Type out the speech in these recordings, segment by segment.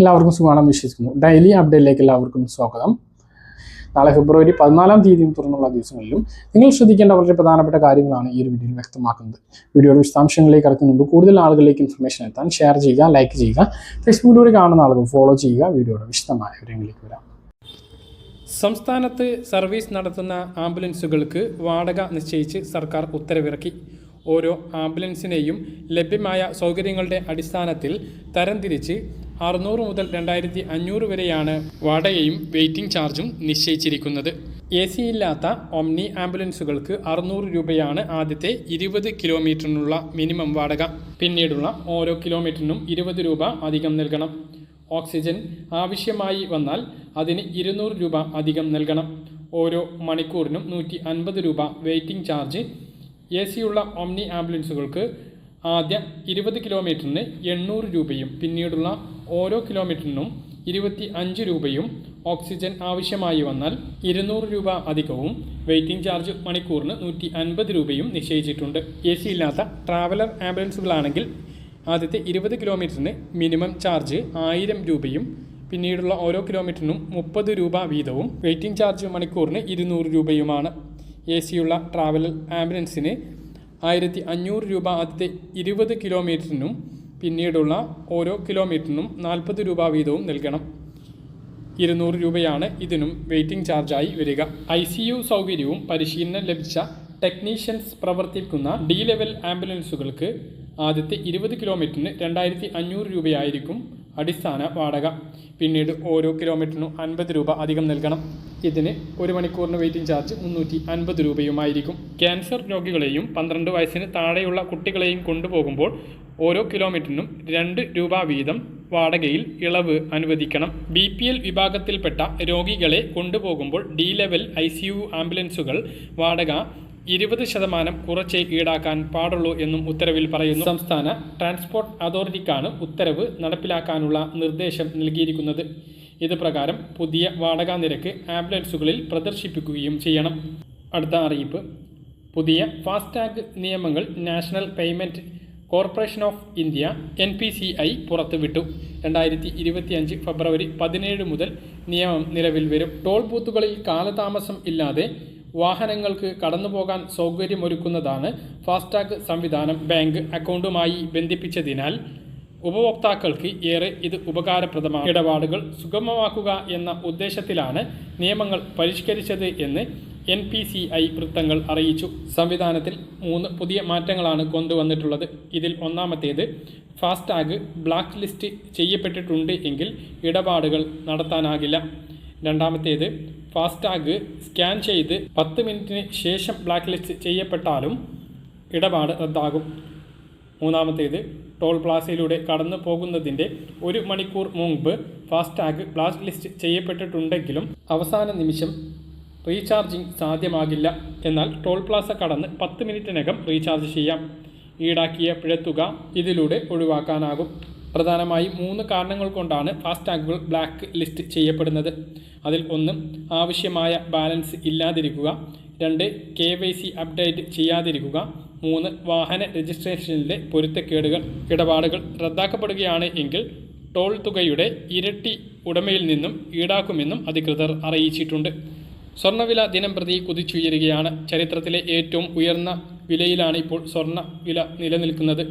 എല്ലാവർക്കും സുഖമാണെന്ന് വിശ്വസിക്കുന്നു. ഡെയിലി അപ്ഡേറ്റിലേക്ക് എല്ലാവർക്കും സ്വാഗതം. നാളെ ഫെബ്രുവരി പതിനാലാം തീയതിയും തുറന്നുള്ള ദിവസങ്ങളിലും നിങ്ങൾ ശ്രദ്ധിക്കേണ്ട വളരെ പ്രധാനപ്പെട്ട കാര്യങ്ങളാണ് ഈ ഒരു വീഡിയോയിൽ വ്യക്തമാക്കുന്നത്. വീഡിയോയുടെ വിശദാംശങ്ങളിലേക്ക് കടക്കുന്ന മുമ്പ് കൂടുതൽ ആളുകളിലേക്ക് ഇൻഫർമേഷൻ എത്താൻ ഷെയർ ചെയ്യുക ലൈക്ക് ചെയ്യുക ഫേസ്ബുക്കിലൂടെ കാണുന്ന ആളുകൾ ഫോളോ ചെയ്യുക. വീഡിയോയുടെ വിശദമായ വിവരങ്ങളിലേക്ക് വരാം. സംസ്ഥാനത്ത് സർവീസ് നടത്തുന്ന ആംബുലൻസുകൾക്ക് വാടക നിശ്ചയിച്ച് സർക്കാർ ഉത്തരവിറക്കി. ഓരോ ആംബുലൻസിനെയും ലഭ്യമായ സൗകര്യങ്ങളുടെ അടിസ്ഥാനത്തിൽ തരംതിരിച്ച് അറുന്നൂറ് മുതൽ രണ്ടായിരത്തി അഞ്ഞൂറ് വരെയാണ് വാടകയും വെയിറ്റിംഗ് ചാർജും നിശ്ചയിച്ചിരിക്കുന്നത്. എ സി ഇല്ലാത്ത ഒംനി ആംബുലൻസുകൾക്ക് അറുന്നൂറ് രൂപയാണ് ആദ്യത്തെ ഇരുപത് കിലോമീറ്ററിനുള്ള മിനിമം വാടക. പിന്നീടുള്ള ഓരോ കിലോമീറ്ററിനും ഇരുപത് രൂപ അധികം നൽകണം. ഓക്സിജൻ ആവശ്യമായി വന്നാൽ അതിന് ഇരുന്നൂറ് രൂപ അധികം നൽകണം. ഓരോ മണിക്കൂറിനും നൂറ്റി അൻപത് രൂപ വെയിറ്റിംഗ് ചാർജ് എ സിയുള്ള ഒംനി ആംബുലൻസുകൾക്ക് ആദ്യ ഇരുപത് കിലോമീറ്ററിന് എണ്ണൂറ് രൂപയും പിന്നീടുള്ള ഓരോ കിലോമീറ്ററിനും ഇരുപത്തി അഞ്ച് രൂപയും ഓക്സിജൻ ആവശ്യമായി വന്നാൽ ഇരുന്നൂറ് രൂപ അധികവും വെയിറ്റിംഗ് ചാർജ് മണിക്കൂറിന് നൂറ്റി അൻപത് രൂപയും നിശ്ചയിച്ചിട്ടുണ്ട്. എ സി ഇല്ലാത്ത ട്രാവലർ ആംബുലൻസുകളാണെങ്കിൽ ആദ്യത്തെ ഇരുപത് കിലോമീറ്ററിന് മിനിമം ചാർജ് ആയിരം രൂപയും പിന്നീടുള്ള ഓരോ കിലോമീറ്ററിനും മുപ്പത് രൂപ വീതവും വെയിറ്റിംഗ് ചാർജ് മണിക്കൂറിന് ഇരുന്നൂറ് രൂപയുമാണ്. എ സിയുള്ള ട്രാവലർ ആംബുലൻസിന് ആയിരത്തി അഞ്ഞൂറ് രൂപ ആദ്യത്തെ ഇരുപത് കിലോമീറ്ററിനും പിന്നീടുള്ള ഓരോ കിലോമീറ്ററിനും നാൽപ്പത് രൂപ വീതവും നൽകണം. ഇരുന്നൂറ് രൂപയാണ് ഇതിനും വെയിറ്റിംഗ് ചാർജായി വരിക. ഐ സി യു സൗകര്യവും പരിശീലനം ലഭിച്ച ടെക്നീഷ്യൻസ് പ്രവർത്തിക്കുന്ന ഡി ലെവൽ ആംബുലൻസുകൾക്ക് ആദ്യത്തെ ഇരുപത് കിലോമീറ്ററിന് രണ്ടായിരത്തി അഞ്ഞൂറ് രൂപയായിരിക്കും അടിസ്ഥാന വാടക. പിന്നീട് ഓരോ കിലോമീറ്ററിനും അൻപത് രൂപ അധികം നൽകണം. ഇതിന് ഒരു മണിക്കൂറിന് വെയിറ്റിംഗ് ചാർജ് മുന്നൂറ്റി അൻപത് രൂപയുമായിരിക്കും. ക്യാൻസർ രോഗികളെയും പന്ത്രണ്ട് വയസ്സിന് താഴെയുള്ള കുട്ടികളെയും കൊണ്ടുപോകുമ്പോൾ ഓരോ കിലോമീറ്ററിനും രണ്ട് രൂപ വീതം വാടകയിൽ ഇളവ് അനുവദിക്കണം. ബി പി എൽ വിഭാഗത്തിൽപ്പെട്ട രോഗികളെ കൊണ്ടുപോകുമ്പോൾ D level I C U ആംബുലൻസുകൾ വാടക ഇരുപത് ശതമാനം കുറച്ചേ ഈടാക്കാൻ പാടുള്ളൂ എന്നും ഉത്തരവിൽ പറയുന്നു. സംസ്ഥാന ട്രാൻസ്പോർട്ട് അതോറിറ്റിക്കാണ് ഉത്തരവ് നടപ്പിലാക്കാനുള്ള നിർദ്ദേശം നൽകിയിരിക്കുന്നത്. ഇത് പ്രകാരം പുതിയ വാടക നിരക്ക് ആംബുലൻസുകളിൽ പ്രദർശിപ്പിക്കുകയും ചെയ്യണം. അടുത്ത അറിയിപ്പ്. പുതിയ ഫാസ്ടാഗ് നിയമങ്ങൾ national payment corporation of India N P C I പുറത്തുവിട്ടു. രണ്ടായിരത്തി ഇരുപത്തിയഞ്ച് ഫെബ്രുവരി പതിനേഴ് മുതൽ നിയമം നിലവിൽ വരും. ടോൾ ബൂത്തുകളിൽ കാലതാമസം ഇല്ലാതെ വാഹനങ്ങൾക്ക് കടന്നു പോകാൻ സൗകര്യമൊരുക്കുന്നതാണ് ഫാസ്ടാഗ് സംവിധാനം ബാങ്ക് അക്കൗണ്ടുമായി ബന്ധിപ്പിച്ചതിനാൽ ഉപഭോക്താക്കൾക്ക് ഏറെ ഇത് ഉപകാരപ്രദമാണ്. ഇടപാടുകൾ സുഗമമാക്കുക എന്ന ഉദ്ദേശത്തിലാണ് നിയമങ്ങൾ പരിഷ്കരിച്ചത് എന്ന് എൻ പി സി ഐ വൃത്തങ്ങൾ അറിയിച്ചു. സംവിധാനത്തിൽ മൂന്ന് പുതിയ മാറ്റങ്ങളാണ് കൊണ്ടുവന്നിട്ടുള്ളത്. ഇതിൽ ഒന്നാമത്തേത് ഫാസ്ടാഗ് ബ്ലാക്ക് ലിസ്റ്റ് ചെയ്യപ്പെട്ടിട്ടുണ്ട് എങ്കിൽ ഇടപാടുകൾ നടത്താനാകില്ല. രണ്ടാമത്തേത് ഫാസ്ടാഗ് സ്കാൻ ചെയ്ത് പത്ത് മിനിറ്റിന് ശേഷം ബ്ലാക്ക് ലിസ്റ്റ് ചെയ്യപ്പെട്ടാലും ഇടപാട് റദ്ദാകും. മൂന്നാമത്തേത് ടോൾ പ്ലാസയിലൂടെ കടന്നു പോകുന്നതിന്റെ ഒരു മണിക്കൂർ മുമ്പ് ഫാസ്ടാഗ് ബ്ലാക്ക് ലിസ്റ്റ് ചെയ്യപ്പെട്ടിട്ടുണ്ടെങ്കിലും അവസാന നിമിഷം റീചാർജിംഗ് സാധ്യമാകില്ല. എന്നാൽ ടോൾ പ്ലാസ കടന്ന് പത്ത് മിനിറ്റിനകം റീചാർജ് ചെയ്യാം. ഈടാക്കിയ പിഴത്തുക ഇതിലൂടെ ഒഴിവാക്കാനാകും. പ്രധാനമായും മൂന്ന് കാരണങ്ങൾ കൊണ്ടാണ് ഫാസ്ടാഗുകൾ ബ്ലാക്ക് ലിസ്റ്റ് ചെയ്യപ്പെടുന്നത്. അതിൽ ഒന്ന് ആവശ്യമായ ബാലൻസ് ഇല്ലാതിരിക്കുക. രണ്ട് കെ വൈ സി അപ്ഡേറ്റ് ചെയ്യാതിരിക്കുക. മൂന്ന് വാഹന രജിസ്ട്രേഷനിലെ പൊരുത്തക്കേടുകൾ ഇടപാടുകൾ റദ്ദാക്കപ്പെടുകയാണ് എങ്കിൽ ടോൾ തുകയുടെ ഇരട്ടി ഉടമയിൽ നിന്നും ഈടാക്കുമെന്നും അധികൃതർ അറിയിച്ചിട്ടുണ്ട്. സ്വർണവില ദിനം പ്രതി കുതിച്ചുയരുകയാണ്. ചരിത്രത്തിലെ ഏറ്റവും ഉയർന്ന വിലയിലാണ് ഇപ്പോൾ സ്വർണ വില നിലനിൽക്കുന്നത്.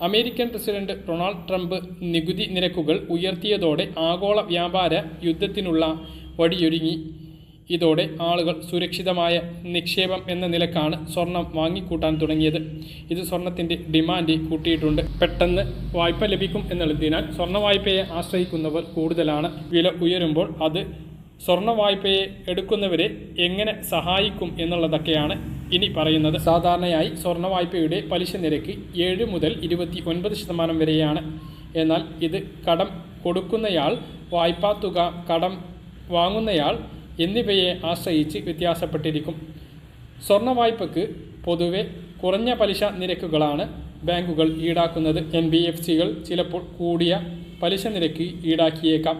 അമേരിക്കൻ പ്രസിഡന്റ് ഡൊണാൾഡ് ട്രംപ് നികുതി നിരക്കുകൾ ഉയർത്തിയതോടെ ആഗോള വ്യാപാര യുദ്ധത്തിനുള്ള വടിയൊരുങ്ങി ഇതോടെ ആളുകൾ സുരക്ഷിതമായ നിക്ഷേപം എന്ന നിലക്കാണ് സ്വർണം വാങ്ങിക്കൂട്ടാൻ തുടങ്ങിയത്. ഇത് സ്വർണത്തിന്റെ ഡിമാൻഡ് കൂട്ടിയിട്ടുണ്ട്. പെട്ടെന്ന് വായ്പ ലഭിക്കും എന്നുള്ളതിനാൽ സ്വർണ വായ്പയെ ആശ്രയിക്കുന്നവർ കൂടുതലാണ്. വില ഉയരുമ്പോൾ അത് സ്വർണ വായ്പയെ എടുക്കുന്നവരെ എങ്ങനെ സഹായിക്കും എന്നുള്ളതൊക്കെയാണ് ഇനി പറയുന്നത് സാധാരണയായി സ്വർണ വായ്പയുടെ പലിശ നിരക്ക് ഏഴ് മുതൽ ഇരുപത്തി ഒൻപത് ശതമാനം വരെയാണ്. എന്നാൽ ഇത് കടം കൊടുക്കുന്നയാൾ വായ്പാ തുക കടം വാങ്ങുന്നയാൾ എന്നിവയെ ആശ്രയിച്ച് വ്യത്യാസപ്പെട്ടിരിക്കും. സ്വർണ വായ്പയ്ക്ക് പൊതുവെ കുറഞ്ഞ പലിശ നിരക്കുകളാണ് ബാങ്കുകൾ ഈടാക്കുന്നത്. എൻ ബി എഫ് സികൾ ചിലപ്പോൾ കൂടിയ പലിശ നിരക്ക് ഈടാക്കിയേക്കാം.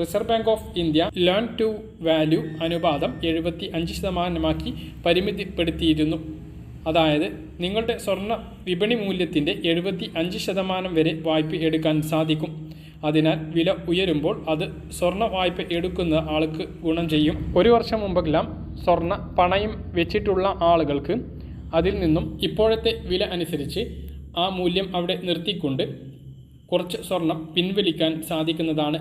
Reserve bank of India loan to value അനുപാതം എഴുപത്തി അഞ്ച് ശതമാനമാക്കി പരിമിതിപ്പെടുത്തിയിരുന്നു. അതായത് നിങ്ങളുടെ സ്വർണ വിപണി മൂല്യത്തിന്റെ എഴുപത്തി അഞ്ച് ശതമാനം വരെ വായ്പ എടുക്കാൻ സാധിക്കും. അതിനാൽ വില ഉയരുമ്പോൾ അത് സ്വർണ വായ്പ എടുക്കുന്ന ആൾക്ക് ഗുണം ചെയ്യും. ഒരു വർഷം മുമ്പെല്ലാം സ്വർണ പണയം വെച്ചിട്ടുള്ള ആളുകൾക്ക് അതിൽ നിന്നും ഇപ്പോഴത്തെ വില അനുസരിച്ച് ആ മൂല്യം അവിടെ നിർത്തിക്കൊണ്ട് കുറച്ച് സ്വർണം പിൻവലിക്കാൻ സാധിക്കുന്നതാണ്.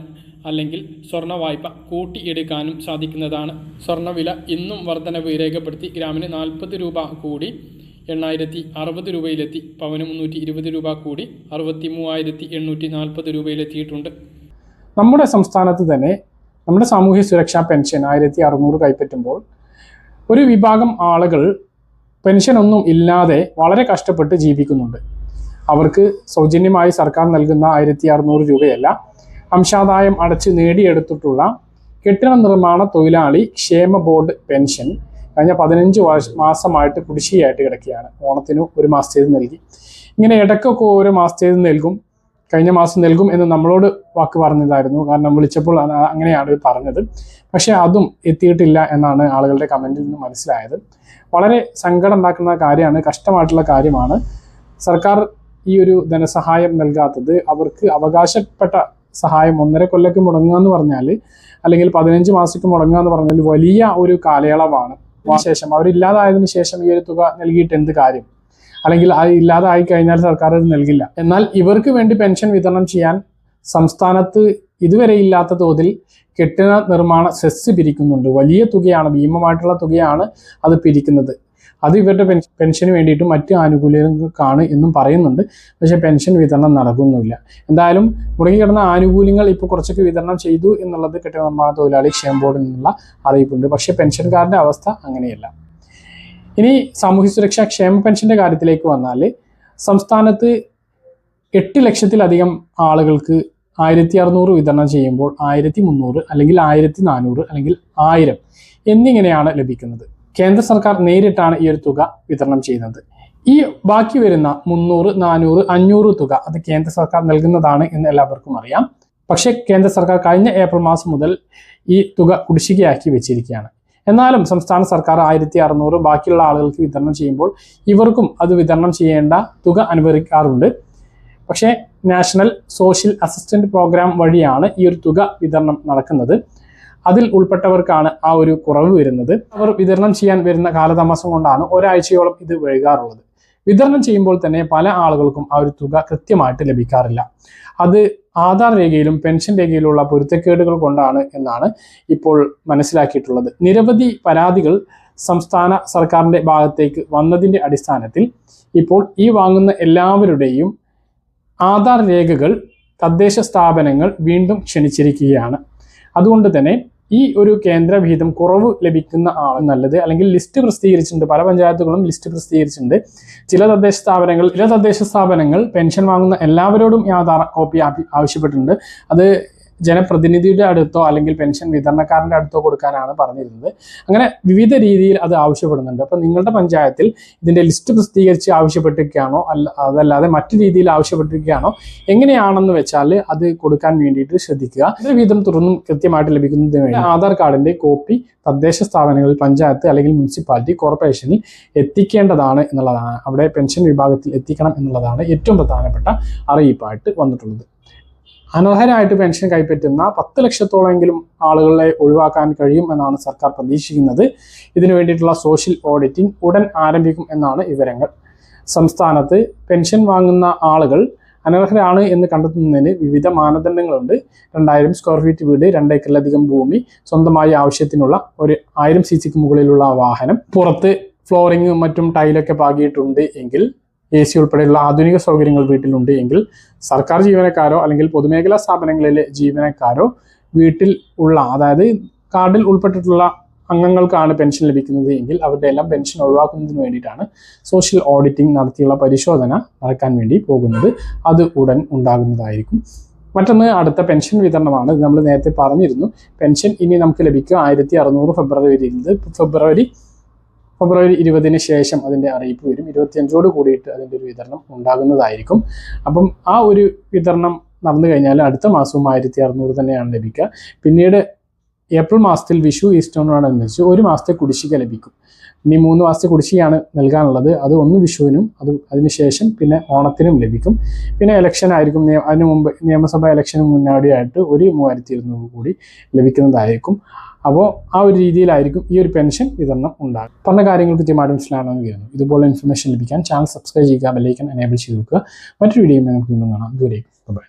അല്ലെങ്കിൽ സ്വർണ വായ്പ കൂട്ടിയെടുക്കാനും സാധിക്കുന്നതാണ്. സ്വർണവില ഇന്നും വർധനവ് രേഖപ്പെടുത്തി ഗ്രാമിന് നാൽപ്പത് രൂപ കൂടി എണ്ണായിരത്തി അറുപത് രൂപയിലെത്തി പവന് മുന്നൂറ്റി ഇരുപത് രൂപ കൂടി അറുപത്തി മൂവായിരത്തി എണ്ണൂറ്റി നാൽപ്പത് രൂപയിലെത്തിയിട്ടുണ്ട്. നമ്മുടെ സംസ്ഥാനത്ത് തന്നെ നമ്മുടെ സാമൂഹ്യ സുരക്ഷാ പെൻഷൻ ആയിരത്തി അറുന്നൂറ് കൈപ്പറ്റുമ്പോൾ ഒരു വിഭാഗം ആളുകൾ പെൻഷൻ ഒന്നും ഇല്ലാതെ വളരെ കഷ്ടപ്പെട്ട് ജീവിക്കുന്നുണ്ട്. അവർക്ക് സൗജന്യമായി സർക്കാർ നൽകുന്ന ആയിരത്തി അറുന്നൂറ് രൂപയല്ല അംശാദായം അടച്ച് നേടിയെടുത്തിട്ടുള്ള കെട്ടിട നിർമ്മാണ തൊഴിലാളി ക്ഷേമ ബോർഡ് പെൻഷൻ കഴിഞ്ഞ പതിനഞ്ച് മാസമായിട്ട് കുടിശ്ശികയായിട്ട് കിടക്കുകയാണ്. ഓണത്തിന് ഒരു മാസത്തേത് നൽകി. ഇങ്ങനെ ഇടയ്ക്കൊക്കെ ഓരോ മാസത്തേത് നൽകും. കഴിഞ്ഞ മാസം നൽകും എന്ന് നമ്മളോട് വാക്ക് പറഞ്ഞതായിരുന്നു കാരണം വിളിച്ചപ്പോൾ അങ്ങനെയാണ് പറഞ്ഞത്. പക്ഷേ അതും എത്തിയിട്ടില്ല എന്നാണ് ആളുകളുടെ കമന്റിൽ നിന്ന് മനസ്സിലായത്. വളരെ സങ്കടം ഉണ്ടാക്കുന്ന കാര്യമാണ് കഷ്ടമായിട്ടുള്ള കാര്യമാണ്. സർക്കാർ ഈ ഒരു ധനസഹായം നൽകാത്തത് അവർക്ക് അവകാശപ്പെട്ട സഹായം ഒന്നര കൊല്ലക്ക് മുടങ്ങുക എന്ന് പറഞ്ഞാൽ അല്ലെങ്കിൽ പതിനഞ്ച് മാസത്തേക്ക് മുടങ്ങുക എന്ന് പറഞ്ഞാൽ വലിയ ഒരു കാലയളവാണ്. ശേഷം അവരില്ലാതായതിനു ശേഷം ഈ ഒരു തുക നൽകിയിട്ട് എന്ത് കാര്യം? അല്ലെങ്കിൽ അത് ഇല്ലാതായി കഴിഞ്ഞാൽ സർക്കാർ അത് നൽകില്ല. എന്നാൽ ഇവർക്ക് വേണ്ടി പെൻഷൻ വിതരണം ചെയ്യാൻ സംസ്ഥാനത്ത് ഇതുവരെ ഇല്ലാത്ത തോതിൽ കെട്ടിട നിർമ്മാണ സെസ് പിരിക്കുന്നുണ്ട്. വലിയ തുകയാണ് ഭീമമായിട്ടുള്ള തുകയാണ് അത് പിരിക്കുന്നത്. അത് ഇവരുടെ പെൻഷന് വേണ്ടിയിട്ട് മറ്റ് ആനുകൂല്യങ്ങൾക്കാണ് എന്നും പറയുന്നുണ്ട്. പക്ഷേ പെൻഷൻ വിതരണം നടക്കുന്നില്ല. എന്തായാലും മുടങ്ങിക്കിടന്ന ആനുകൂല്യങ്ങൾ ഇപ്പോൾ കുറച്ചൊക്കെ വിതരണം ചെയ്തു എന്നുള്ളത് കെട്ടിട നിർമ്മാണ തൊഴിലാളി ക്ഷേമ ബോർഡിൽ നിന്നുള്ള അറിയിപ്പുണ്ട്. പക്ഷേ പെൻഷൻകാരുടെ അവസ്ഥ അങ്ങനെയല്ല. ഇനി സാമൂഹ്യ സുരക്ഷാ ക്ഷേമ പെൻഷന്റെ കാര്യത്തിലേക്ക് വന്നാൽ സംസ്ഥാനത്ത് എട്ട് ലക്ഷത്തിലധികം ആളുകൾക്ക് ആയിരത്തി അറുന്നൂറ് വിതരണം ചെയ്യുമ്പോൾ ആയിരത്തി മുന്നൂറ് അല്ലെങ്കിൽ ആയിരത്തി നാനൂറ് അല്ലെങ്കിൽ ആയിരം എന്നിങ്ങനെയാണ് ലഭിക്കുന്നത്. കേന്ദ്ര സർക്കാർ നേരിട്ടാണ് ഈ ഒരു തുക വിതരണം ചെയ്യുന്നത്. ഈ ബാക്കി വരുന്ന മുന്നൂറ് നാനൂറ് അഞ്ഞൂറ് തുക അത് കേന്ദ്ര സർക്കാർ നൽകുന്നതാണ് എന്ന് എല്ലാവർക്കും അറിയാം. പക്ഷേ കേന്ദ്ര സർക്കാർ കഴിഞ്ഞ ഏപ്രിൽ മാസം മുതൽ ഈ തുക കുടിശ്ശികയാക്കി വെച്ചിരിക്കുകയാണ്. എന്നാലും സംസ്ഥാന സർക്കാർ ആയിരത്തി അറുന്നൂറ് ബാക്കിയുള്ള ആളുകൾക്ക് വിതരണം ചെയ്യുമ്പോൾ ഇവർക്കും അത് വിതരണം ചെയ്യേണ്ട തുക അനുവദിക്കാറുണ്ട്. പക്ഷേ നാഷണൽ സോഷ്യൽ അസിസ്റ്റന്റ് പ്രോഗ്രാം വഴിയാണ് ഈ ഒരു തുക വിതരണം നടക്കുന്നത്. അതിൽ ഉൾപ്പെട്ടവർക്കാണ് ആ ഒരു കുറവ് വരുന്നത്. അവർ വിതരണം ചെയ്യാൻ വരുന്ന കാലതാമസം കൊണ്ടാണ് ഒരാഴ്ചയോളം ഇത് വൈകാറുള്ളത്. വിതരണം ചെയ്യുമ്പോൾ തന്നെ പല ആളുകൾക്കും ആ ഒരു തുക കൃത്യമായിട്ട് ലഭിക്കാറില്ല. അത് ആധാർ രേഖയിലും പെൻഷൻ രേഖയിലുള്ള പൊരുത്തക്കേടുകൾ കൊണ്ടാണ് എന്നാണ് ഇപ്പോൾ മനസ്സിലാക്കിയിട്ടുള്ളത്. നിരവധി പരാതികൾ സംസ്ഥാന സർക്കാരിന്റെ ഭാഗത്തേക്ക് വന്നതിന്റെ അടിസ്ഥാനത്തിൽ ഇപ്പോൾ ഈ വാങ്ങുന്ന എല്ലാവരുടെയും ആധാർ രേഖകൾ തദ്ദേശ സ്ഥാപനങ്ങൾ വീണ്ടും ക്ഷണിച്ചിരിക്കുകയാണ്. അതുകൊണ്ട് തന്നെ ഈ ഒരു കേന്ദ്ര വിഹിതം കുറവ് ലഭിക്കുന്ന ആണ് നല്ലത്. അല്ലെങ്കിൽ ലിസ്റ്റ് പ്രസിദ്ധീകരിച്ചിട്ടുണ്ട്. പല പഞ്ചായത്തുകളും ലിസ്റ്റ് പ്രസിദ്ധീകരിച്ചിട്ടുണ്ട്. ചില തദ്ദേശ സ്ഥാപനങ്ങൾ ചില തദ്ദേശ സ്ഥാപനങ്ങൾ പെൻഷൻ വാങ്ങുന്ന എല്ലാവരോടും ഈ ആധാർ കോപ്പി ആവശ്യപ്പെട്ടിട്ടുണ്ട്. അത് ജനപ്രതിനിധിയുടെ അടുത്തോ അല്ലെങ്കിൽ പെൻഷൻ വിതരണക്കാരന്റെ അടുത്തോ കൊടുക്കാനാണ് പറഞ്ഞിരുന്നത്. അങ്ങനെ വിവിധ രീതിയിൽ അത് ആവശ്യപ്പെടുന്നുണ്ട്. അപ്പം നിങ്ങളുടെ പഞ്ചായത്തിൽ ഇതിന്റെ ലിസ്റ്റ് പ്രസിദ്ധീകരിച്ച് ആവശ്യപ്പെട്ടിരിക്കുകയാണോ? അല്ല അതല്ലാതെ മറ്റു രീതിയിൽ ആവശ്യപ്പെട്ടിരിക്കുകയാണോ? എങ്ങനെയാണെന്ന് വെച്ചാൽ അത് കൊടുക്കാൻ വേണ്ടിയിട്ട് ശ്രദ്ധിക്കുക. ഇത് വീതം തുറന്നും കൃത്യമായിട്ട് ലഭിക്കുന്നതിന് വേണ്ടി ആധാർ കാർഡിന്റെ കോപ്പി തദ്ദേശ സ്ഥാപനങ്ങളിൽ പഞ്ചായത്ത് അല്ലെങ്കിൽ മുനിസിപ്പാലിറ്റി കോർപ്പറേഷനിൽ എത്തിക്കേണ്ടതാണ് എന്നുള്ളതാണ്. അവിടെ പെൻഷൻ വിഭാഗത്തിൽ എത്തിക്കണം എന്നുള്ളതാണ് ഏറ്റവും പ്രധാനപ്പെട്ട അറിയിപ്പായിട്ട് വന്നിട്ടുള്ളത്. അനർഹരായിട്ട് പെൻഷൻ കൈപ്പറ്റുന്ന പത്ത് ലക്ഷത്തോളമെങ്കിലും ആളുകളെ ഒഴിവാക്കാൻ കഴിയും എന്നാണ് സർക്കാർ പ്രതീക്ഷിക്കുന്നത്. ഇതിനു വേണ്ടിയിട്ടുള്ള സോഷ്യൽ ഓഡിറ്റിംഗ് ഉടൻ ആരംഭിക്കും എന്നാണ് വിവരങ്ങൾ. സംസ്ഥാനത്ത് പെൻഷൻ വാങ്ങുന്ന ആളുകൾ അനർഹരാണ് എന്ന് കണ്ടെത്തുന്നതിന് വിവിധ മാനദണ്ഡങ്ങളുണ്ട്. രണ്ടായിരം സ്ക്വയർ ഫീറ്റ് വീട് രണ്ടേക്കറിലധികം ഭൂമി സ്വന്തമായി ആവശ്യത്തിനുള്ള ഒരു ആയിരം സി സിക്ക് മുകളിലുള്ള വാഹനം പുറത്ത് ഫ്ലോറിങ്ങും മറ്റും ടൈലൊക്കെ പാകിയിട്ടുണ്ട് എങ്കിൽ എ സി ഉൾപ്പെടെയുള്ള ആധുനിക സൗകര്യങ്ങൾ വീട്ടിലുണ്ട് എങ്കിൽ സർക്കാർ ജീവനക്കാരോ അല്ലെങ്കിൽ പൊതുമേഖലാ സ്ഥാപനങ്ങളിലെ ജീവനക്കാരോ വീട്ടിൽ ഉള്ള അതായത് കാർഡിൽ ഉൾപ്പെട്ടിട്ടുള്ള അംഗങ്ങൾക്കാണ് പെൻഷൻ ലഭിക്കുന്നത് എങ്കിൽ അവരുടെ എല്ലാം പെൻഷൻ ഒഴിവാക്കുന്നതിന് വേണ്ടിയിട്ടാണ് സോഷ്യൽ ഓഡിറ്റിംഗ് നടത്തിയുള്ള പരിശോധന നടക്കാൻ വേണ്ടി പോകുന്നത്. അത് ഉടൻ ഉണ്ടാകുന്നതായിരിക്കും. മറ്റൊന്ന് അടുത്ത പെൻഷൻ വിതരണമാണ്. നമ്മൾ നേരത്തെ പറഞ്ഞിരുന്നു. പെൻഷൻ ഇനി നമുക്ക് ലഭിക്കും ആയിരത്തി അറുന്നൂറ് ഫെബ്രുവരിയിൽ ഫെബ്രുവരി ഫെബ്രുവരി ഇരുപതിന് ശേഷം അതിന്റെ അറിയിപ്പ് വരും. ഇരുപത്തിയഞ്ചോട് കൂടിയിട്ട് അതിന്റെ ഒരു വിതരണം ഉണ്ടാകുന്നതായിരിക്കും. അപ്പം ആ ഒരു വിതരണം നടന്നു കഴിഞ്ഞാൽ അടുത്ത മാസവും ആയിരത്തി അറുന്നൂറ് തന്നെയാണ് ലഭിക്കുക. പിന്നീട് ഏപ്രിൽ മാസത്തിൽ വിഷു ഈസ്റ്ററിനോടനുബന്ധിച്ച് ഒരു മാസത്തെ കുടിശ്ശിക ലഭിക്കും. ഇനി മൂന്ന് മാസത്തെ കുടിശ്ശികയാണ് നൽകാനുള്ളത്. അത് ഒന്ന് വിഷുവിനും അത് അതിനുശേഷം പിന്നെ ഓണത്തിനും ലഭിക്കും. പിന്നെ ഇലക്ഷൻ ആയിരിക്കും. അതിന് മുമ്പ് നിയമസഭാ ഇലക്ഷന് മുന്നോടിയായിട്ട് ഒരു മൂവായിരത്തി ഇരുന്നൂറ് കൂടി ലഭിക്കുന്നതായിരിക്കും. അപ്പോൾ ആ ഒരു രീതിയിലായിരിക്കും ഈ ഒരു പെൻഷൻ വിതരണം ഉണ്ടാകും പറഞ്ഞ കാര്യങ്ങൾ കൃത്യമായിട്ട് മനസ്സിലാണെന്ന് കരുതുന്നു ഇതുപോലെ ഇൻഫർമേഷൻ ലഭിക്കാൻ ചാനൽ സബ്സ്ക്രൈബ് ചെയ്യുക ബെല്ലൈക്കൻ എനേബിൾ ചെയ്ത് നോക്കുക മറ്റൊരു വീഡിയോ നമുക്ക് വീണ്ടും കാണാം. ദൂരേക്ക് ബൈ